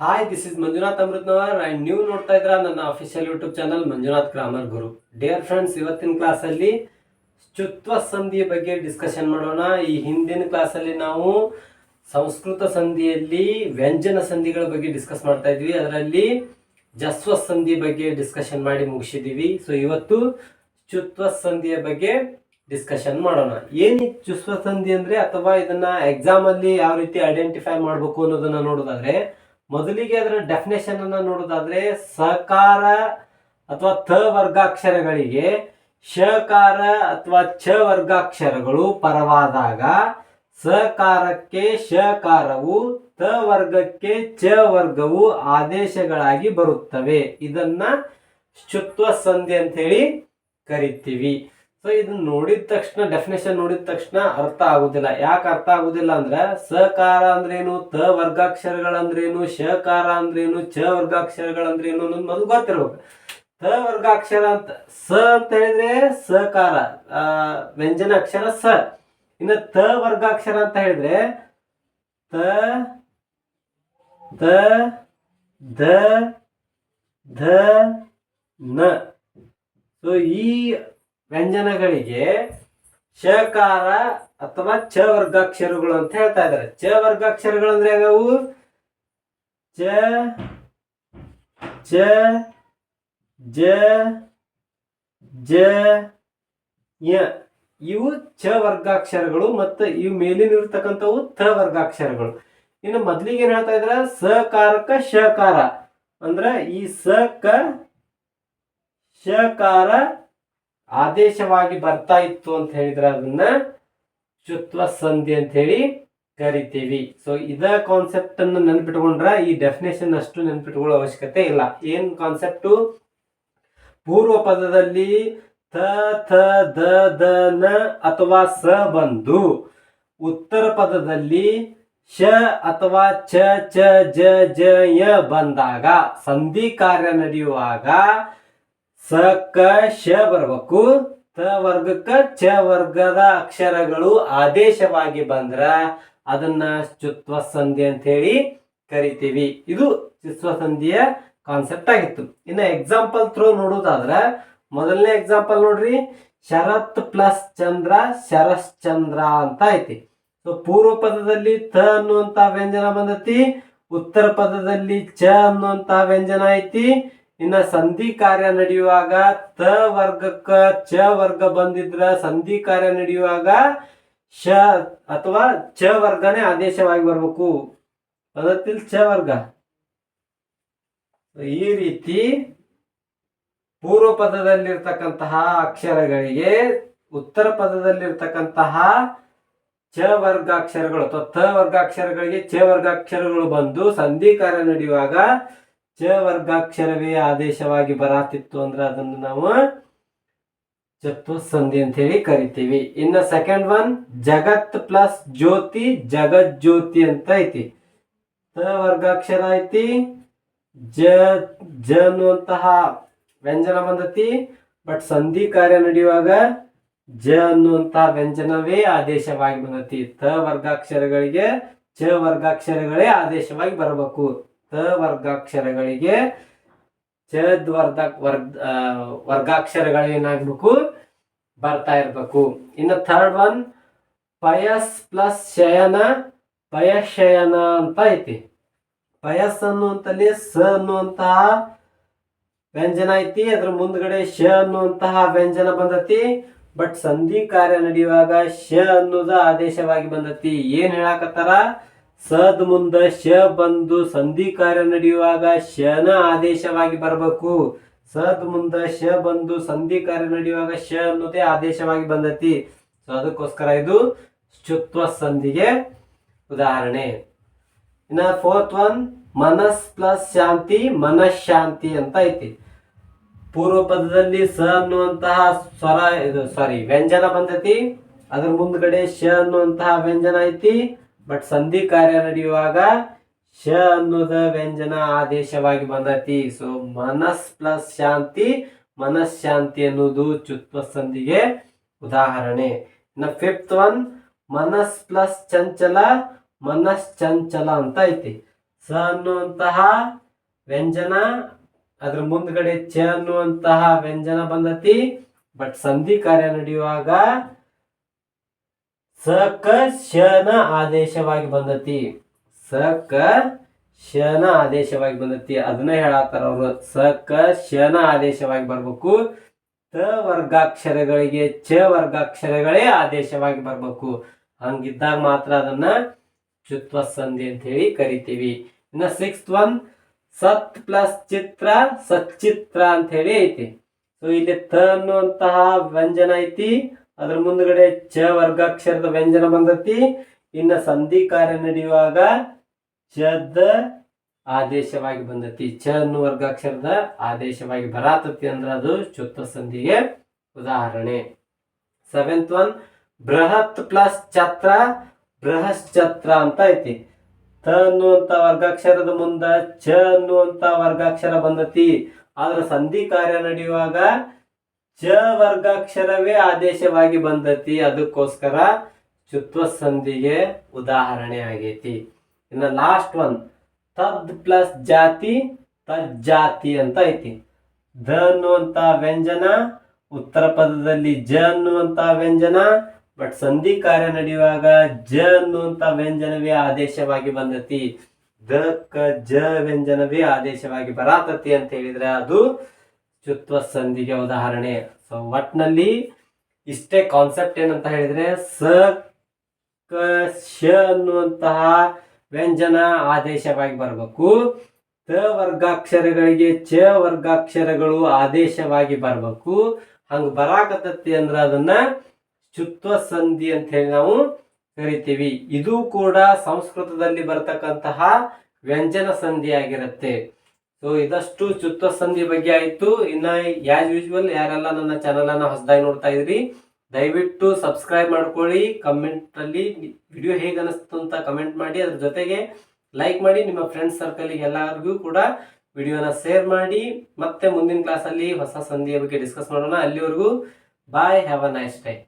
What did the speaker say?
Hi this is Manjunath Amrutnavar and ನೀವು ನೋಡ್ತಾ ಇದ್ರ ನನ್ನ official YouTube channel Manjunath grammar Guru dear friends ಇವತ್ತಿನ ಕ್ಲಾಸಲ್ಲಿ ಚುತ್ವ ಸಂಧಿಯ ಬಗ್ಗೆ ಡಿಸ್ಕಷನ್ ಮಾಡೋಣ. ಈ ಹಿಂದಿನ ಕ್ಲಾಸಲ್ಲಿ ನಾವು ಸಂಸ್ಕೃತ ಸಂಧಿಯಲ್ಲಿ ವ್ಯಂಜನ ಸಂಧಿಗಳ ಬಗ್ಗೆ ಡಿಸ್ಕಸ್ ಮಾಡ್ತಾ ಇದ್ವಿ. ಅದರಲ್ಲಿ ಜಸ್ವ ಸಂಧಿ ಬಗ್ಗೆ ಡಿಸ್ಕಷನ್ ಮಾಡಿ ಮುಗಿಸಿದ್ದೀವಿ ಸೊ ಇವತ್ತು ಚುತ್ವ ಸಂಧಿಯ ಬಗ್ಗೆ ಡಿಸ್ಕಷನ್ ಮಾಡೋಣ. ಏನು ಚುಸ್ವ ಸಂಧಿ ಅಂದ್ರೆ ಅಥವಾ ಇದನ್ನ ಎಕ್ಸಾಮ್ ಅಲ್ಲಿ ಯಾವ ರೀತಿ ಐಡೆಂಟಿಫೈ ಮಾಡ್ಬೇಕು ಅನ್ನೋದನ್ನ ನೋಡೋದಾದ್ರೆ ಮೊದಲಿಗೆ ಅದರ ಡೆಫಿನೇಷನ್ ಅನ್ನ ನೋಡೋದಾದ್ರೆ ಸಕಾರ ಅಥವಾ ಥ ವರ್ಗಾಕ್ಷರಗಳಿಗೆ ಶಕಾರ ಅಥವಾ ಛ ವರ್ಗಾಕ್ಷರಗಳು ಪರವಾದಾಗ ಸಕಾರಕ್ಕೆ ಶಕಾರವು ತ ವರ್ಗಕ್ಕೆ ಚ ವರ್ಗವು ಆದೇಶಗಳಾಗಿ ಬರುತ್ತವೆ. ಇದನ್ನ ಶುತ್ವ ಸಂಧಿ ಅಂತ ಹೇಳಿ ಕರಿತೀವಿ. ಸೊ ಇದನ್ನ ನೋಡಿದ ತಕ್ಷಣ ಡೆಫಿನೇಷನ್ ನೋಡಿದ ತಕ್ಷಣ ಅರ್ಥ ಆಗುದಿಲ್ಲ. ಯಾಕೆ ಅರ್ಥ ಆಗುದಿಲ್ಲ ಅಂದ್ರೆ ಸಕಾರ ಅಂದ್ರೇನು, ತ ವರ್ಗಾಕ್ಷರಗಳಂದ್ರೇನು ಶಕಾರ ಅಂದ್ರೇನು, ಚ ವರ್ಗಾಕ್ಷರಗಳಂದ್ರೇನು ಅನ್ನೋದು ಮೊದಲು ಗೊತ್ತಿರ್ಬೇಕು. ತ ವರ್ಗಾಕ್ಷರ ಅಂತ, ಸ ಅಂತ ಹೇಳಿದ್ರೆ ಸಕಾರ ವ್ಯಂಜನ ಅಕ್ಷರ ಸ. ಇನ್ನು ತ ವರ್ಗಾಕ್ಷರ ಅಂತ ಹೇಳಿದ್ರೆ, ತ ತ, ದ ಧ ನ. ಸೊ ಈ ವ್ಯಂಜನಗಳಿಗೆ ಶಕಾರ ಅಥವಾ ಚ ವರ್ಗಾಕ್ಷರಗಳು ಅಂತ ಹೇಳ್ತಾ ಇದ್ದಾರೆ. ಚ ವರ್ಗಾಕ್ಷರಗಳು ಅಂದ್ರೆ ಯಾವ್ಯಾವು? ಚ ಚ, ಜ ಜ, ಯ. ಇವು ಚ ವರ್ಗಾಕ್ಷರಗಳು ಮತ್ತು ಇವು ಮೇಲಿನ ಇರ್ತಕ್ಕಂಥವು ಥ ವರ್ಗಾಕ್ಷರಗಳು ಇನ್ನು ಮೊದ್ಲಿಗೆ ಏನ್ ಹೇಳ್ತಾ ಇದ್ರ? ಸಕಾರಕ ಶಕಾರ. ಅಂದ್ರೆ ಈ ಸಕ, ಶಕಾರ ಆದೇಶವಾಗಿ ಬರ್ತಾ ಇತ್ತು ಅಂತ ಹೇಳಿದ್ರೆ ಅದನ್ನ ಶುತ್ವ ಸಂಧಿ ಅಂತ ಹೇಳಿ ಕರಿತೀವಿ. ಸೊ ಇದ ಕಾನ್ಸೆಪ್ಟ್ ಅನ್ನು ನೆನ್ಪಿಟ್ಕೊಂಡ್ರ ಈ ಡೆಫಿನೇಷನ್ ಅಷ್ಟು ನೆನ್ಪಿಟ್ಕೊಳ್ಳೋ ಅವಶ್ಯಕತೆ ಇಲ್ಲ. ಏನ್ ಕಾನ್ಸೆಪ್ಟು ಪೂರ್ವ ಪದದಲ್ಲಿ ಥ ಥ, ದ ದ, ನ ಅಥವಾ ಸ ಬಂದು ಉತ್ತರ ಪದದಲ್ಲಿ ಶ ಅಥವಾ ಚ ಚ, ಜ ಜ, ಯ ಬಂದಾಗ, ಸಂಧಿ ಕಾರ್ಯ ನಡೆಯುವಾಗ ಸ ಕ ಶ ಬರ್ಬೇಕು ತ ವರ್ಗಕ್ಕ ಚ ವರ್ಗದ ಅಕ್ಷರಗಳು ಆದೇಶವಾಗಿ ಬಂದ್ರ ಅದನ್ನ ಚುತ್ವ ಸಂಧಿ ಅಂತ ಹೇಳಿ ಕರಿತೀವಿ. ಇದು ಚುತ್ವ ಸಂಧಿಯ ಕಾನ್ಸೆಪ್ಟ್ ಆಗಿತ್ತು. ಇನ್ನು ಎಕ್ಸಾಂಪಲ್ ಥ್ರೋ ನೋಡೋದಾದ್ರ ಮೊದಲನೇ ಎಕ್ಸಾಂಪಲ್ ನೋಡ್ರಿ, ಶರತ್ ಪ್ಲಸ್ ಚಂದ್ರ ಶರಶ್ಚಂದ್ರ ಅಂತ ಐತಿ. ಸೊ ಪೂರ್ವ ಪದದಲ್ಲಿ ತ ಅನ್ನುವಂತ ವ್ಯಂಜನ ಬಂದತಿ, ಉತ್ತರ ಪದದಲ್ಲಿ ಚ ಅನ್ನುವಂತ ವ್ಯಂಜನ ಐತಿ ಇನ್ನ ಸಂಧಿ ಕಾರ್ಯ ನಡೆಯುವಾಗ ತ ವರ್ಗಕ್ಕ ಚ ವರ್ಗ ಬಂದಿದ್ರ ಸಂಧಿ ಕಾರ್ಯ ನಡೆಯುವಾಗ ಶ ಅಥವಾ ಚ ವರ್ಗನೇ ಆದೇಶವಾಗಿ ಬರ್ಬೇಕು. ಅದತ್ತಿಲ್ ಚ ವರ್ಗ. ಈ ರೀತಿ ಪೂರ್ವ ಪದದಲ್ಲಿರ್ತಕ್ಕಂತಹ ಅಕ್ಷರಗಳಿಗೆ ಉತ್ತರ ಪದದಲ್ಲಿರ್ತಕ್ಕಂತಹ ಚ ವರ್ಗಾಕ್ಷರಗಳು ಅಥವಾ ತ ವರ್ಗಾಕ್ಷರಗಳಿಗೆ ಚ ವರ್ಗಾಕ್ಷರಗಳು ಬಂದು ಸಂಧಿ ಕಾರ್ಯ ನಡೆಯುವಾಗ ಚ ವರ್ಗಾಕ್ಷರವೇ ಆದೇಶವಾಗಿ ಬರಾತಿತ್ತು ಅಂದ್ರೆ ಅದನ್ನು ನಾವು ಚತ್ವ ಸಂಧಿ ಅಂತ ಹೇಳಿ ಕರಿತೀವಿ. ಇನ್ನು ಸೆಕೆಂಡ್ ಒನ್ ಜಗತ್ ಪ್ಲಸ್ ಜ್ಯೋತಿ ಜಗತ್ ಜ್ಯೋತಿ ಅಂತ ಐತಿ. ತ ವರ್ಗಾಕ್ಷರ ಐತಿ, ಜ ಜ ಅನ್ನುವಂತಹ ವ್ಯಂಜನ ಬಂದತಿ. ಬಟ್ ಸಂಧಿ ಕಾರ್ಯ ನಡೆಯುವಾಗ ಜ ಅನ್ನುವಂತಹ ವ್ಯಂಜನವೇ ಆದೇಶವಾಗಿ ಬಂದತಿ. ತ ವರ್ಗಾಕ್ಷರಗಳಿಗೆ, ಚ ವರ್ಗಾಕ್ಷರಗಳೇ ಆದೇಶವಾಗಿ ಬರಬೇಕು. ತ ವರ್ಗಾಕ್ಷರಗಳಿಗೆ ಚದ್ ವರ್ಧ ವರ್ಗ ಆ, ವರ್ಗಾಕ್ಷರಗಳು ಏನಾಗ್ಬೇಕು ಬರ್ತಾ ಇರಬೇಕು. ಇನ್ನು ಥರ್ಡ್ ಒನ್ ಪಯಸ್ ಪ್ಲಸ್ ಶಯನ ಪಯಶಯನ ಅಂತ ಐತಿ. ಪಯಸ್ ಅನ್ನುವಂತಲ್ಲಿ ಸ ಅನ್ನುವಂತಹ ವ್ಯಂಜನ ಐತಿ. ಅದ್ರ ಮುಂದ್ಗಡೆ ಶ ಅನ್ನುವಂತಹ ವ್ಯಂಜನ ಬಂದತಿ. ಬಟ್ ಸಂಧಿ ಕಾರ್ಯ ನಡೆಯುವಾಗ ಶ ಅನ್ನೋದು ಆದೇಶವಾಗಿ ಬಂದತಿ. ಏನ್ ಹೇಳಾಕತ್ತಾರ? ಸದ್ ಮುಂದ ಶ ಬಂದು ಸಂಧಿ ಕಾರ್ಯ ನಡೆಯುವಾಗ ಶನ ಆದೇಶವಾಗಿ ಬರಬೇಕು. ಸದ್ ಮುಂದ ಶ ಬಂದು ಸಂಧಿ ಕಾರ್ಯ ನಡೆಯುವಾಗ ಶ ಅನ್ನೋದೇ ಆದೇಶವಾಗಿ ಬಂದತಿ. ಸೊ ಅದಕ್ಕೋಸ್ಕರ ಇದು ಶುತ್ವ ಸಂಧಿಗೆ ಉದಾಹರಣೆ. ಇನ್ನ ಫೋರ್ತ್ ಒನ್ ಮನಸ್ ಪ್ಲಸ್ ಶಾಂತಿ, ಮನಃಶಾಂತಿ ಅಂತ ಐತಿ. ಪೂರ್ವ ಪದದಲ್ಲಿ ಸ ಅನ್ನುವಂತಹ ಸ್ವರ ಇದು ಸಾರಿ ವ್ಯಂಜನ ಬಂದತಿ. ಅದ್ರ ಮುಂದ್ಗಡೆ ಶ ಅನ್ನುವಂತಹ ವ್ಯಂಜನ ಐತಿ. ಬಟ್ ಸಂಧಿ ಕಾರ್ಯ ನಡೆಯುವಾಗ ಶ ಅನ್ನೋದ ವ್ಯಂಜನ ಆದೇಶವಾಗಿ ಬಂದತಿ ಸೊ ಮನಸ್ ಪ್ಲಸ್ ಶಾಂತಿ ಮನಃಶಾಂತಿ ಅನ್ನೋದು ಚುತ್ವ ಸಂಧಿಗೆ ಉದಾಹರಣೆ ಇನ್ನು ಫಿಫ್ತ್ ಒನ್ ಮನಸ್ ಪ್ಲಸ್ ಚಂಚಲ ಮನಶ್ಚಂಚಲ ಅಂತ ಐತಿ ಸ ಅನ್ನುವಂತಹ ವ್ಯಂಜನ ಅದ್ರ ಮುಂದ್ಗಡೆ ಚ ಅನ್ನುವಂತಹ ವ್ಯಂಜನ ಬಂದತಿ ಬಟ್ ಸಂಧಿ ಕಾರ್ಯ ನಡೆಯುವಾಗ ಸ ಕ ಶನ ಆದೇಶವಾಗಿ ಬಂದತಿ. ಸ ಕ ಶನ ಆದೇಶವಾಗಿ ಬಂದತಿ. ಅದನ್ನ ಹೇಳತ್ತಾರ ಅವರು. ಸ ಕ ಶನ ಆದೇಶವಾಗಿ ಬರಬೇಕು. ತ ವರ್ಗಾಕ್ಷರಗಳಿಗೆ ಚ ವರ್ಗಾಕ್ಷರಗಳೇ ಆದೇಶವಾಗಿ ಬರಬೇಕು. ಹಂಗಿದ್ದಾಗ ಮಾತ್ರ ಅದನ್ನ ಚುತ್ವ ಸಂಧಿ ಅಂತ ಹೇಳಿ ಕರಿತೀವಿ. ಇನ್ನ ಸಿಕ್ಸ್ತ್ ಒನ್ ಸತ್ ಪ್ಲಸ್ ಚಿತ್ರ, ಸಚ್ಚಿತ್ರ ಅಂತ ಹೇಳಿ ಐತಿ. ಸೊ ಇಲ್ಲಿ ತ ಅನ್ನುವಂತಹ ವ್ಯಂಜನ ಐತಿ. ಅದ್ರ ಮುಂದ್ಗಡೆ ಚ ವರ್ಗಾಕ್ಷರದ ವ್ಯಂಜನ ಬಂದತಿ. ಇನ್ನ ಸಂಧಿ ಕಾರ್ಯ ನಡೆಯುವಾಗ ಚದ ಆದೇಶವಾಗಿ ಬಂದತಿ. ಚ ಅನ್ನು ವರ್ಗಾಕ್ಷರದ ಆದೇಶವಾಗಿ ಬರಾತತಿ ಅಂದ್ರ ಅದು ಚುತ್ತ ಸಂಧಿಗೆ ಉದಾಹರಣೆ. ಸೆವೆಂತ್ ಒನ್ ಬೃಹತ್ ಪ್ಲಸ್ ಛತ್ರ, ಬೃಹಶ್ಚತ್ರ ಅಂತ ಐತಿ. ತ ಅನ್ನುವಂತ ವರ್ಗಾಕ್ಷರದ ಮುಂದ ಚ ಅನ್ನುವಂತ ವರ್ಗಾಕ್ಷರ ಬಂದತಿ. ಆದ್ರ ಸಂಧಿ ಕಾರ್ಯ ನಡೆಯುವಾಗ ಚ ವರ್ಗಾಕ್ಷರವೇ ಆದೇಶವಾಗಿ ಬಂದತಿ. ಅದಕ್ಕೋಸ್ಕರ ಚುತ್ವ ಸಂಧಿಗೆ ಉದಾಹರಣೆ ಆಗೈತಿ. ಇನ್ನು ಲಾಸ್ಟ್ ಒನ್ ತದ್ ಪ್ಲಸ್ ಜಾತಿ ತಜ್ಜಾತಿ ಅಂತ ಐತಿ. ಧ ಅನ್ನುವಂತ ವ್ಯಂಜನ, ಉತ್ತರ ಪದದಲ್ಲಿ ಜ ಅನ್ನುವಂತ ವ್ಯಂಜನ ಬಟ್ ಸಂಧಿ ಕಾರ್ಯ ನಡೆಯುವಾಗ ಜ ಅನ್ನುವಂತ ವ್ಯಂಜನವೇ ಆದೇಶವಾಗಿ ಬಂದತಿ. ದ ಕ ಜ ವ್ಯಂಜನವೇ ಆದೇಶವಾಗಿ ಬರಾತತಿ ಅಂತ ಹೇಳಿದ್ರೆ ಅದು ಚುತ್ವ ಸಂಧಿಗೆ ಉದಾಹರಣೆ. ಸೊ ಒಟ್ನಲ್ಲಿ ಇಷ್ಟೇ ಕಾನ್ಸೆಪ್ಟ್ ಏನಂತ ಹೇಳಿದ್ರೆ ಸ ಕ ಶ ಅನ್ನುವಂತಹ ವ್ಯಂಜನ ಆದೇಶವಾಗಿ ಬರಬೇಕು. ತ ವರ್ಗಾಕ್ಷರಗಳಿಗೆ ಚ ವರ್ಗಾಕ್ಷರಗಳು ಆದೇಶವಾಗಿ ಬರಬೇಕು. ಹಂಗೆ ಬರಾಕತ್ತತಿ ಅಂದ್ರೆ ಅದನ್ನ ಚುತ್ವ ಸಂಧಿ ಅಂತ ಹೇಳಿ ನಾವು ಕರಿತೀವಿ. ಇದು ಕೂಡ ಸಂಸ್ಕೃತದಲ್ಲಿ ಬರ್ತಕ್ಕಂತಹ ವ್ಯಂಜನ ಸಂಧಿ ಆಗಿರುತ್ತೆ ಸೊ ಇದಷ್ಟು ಚುತ್ತ ಸಂಧಿ ಬಗ್ಗೆ ಆಯಿತು. ಇನ್ನ ಯಾಸ್ ಯೂಶುವಲ್ ಯಾರೆಲ್ಲ ನನ್ನ ಚಾನಲ್ ಅನ್ನ ಹೊಸದಾಗಿ ನೋಡ್ತಾ ಇದ್ರಿ, ದಯವಿಟ್ಟು ಸಬ್ಸ್ಕ್ರೈಬ್ ಮಾಡ್ಕೊಳ್ಳಿ. ಕಮೆಂಟ್ ಅಲ್ಲಿ ವಿಡಿಯೋ ಹೇಗೆ ಅನಿಸ್ತು ಅಂತ ಕಮೆಂಟ್ ಮಾಡಿ. ಅದ್ರ ಜೊತೆಗೆ ಲೈಕ್ ಮಾಡಿ. ನಿಮ್ಮ ಫ್ರೆಂಡ್ಸ್ ಸರ್ಕಲ್ ಎಲ್ಲರಿಗೂ ಕೂಡ ವಿಡಿಯೋನ ಶೇರ್ ಮಾಡಿ. ಮತ್ತೆ ಮುಂದಿನ ಕ್ಲಾಸಲ್ಲಿ ಹೊಸ ಸಂಧಿಯ ಬಗ್ಗೆ ಡಿಸ್ಕಸ್ ಮಾಡೋಣ. ಅಲ್ಲಿವರೆಗೂ bye have a nice time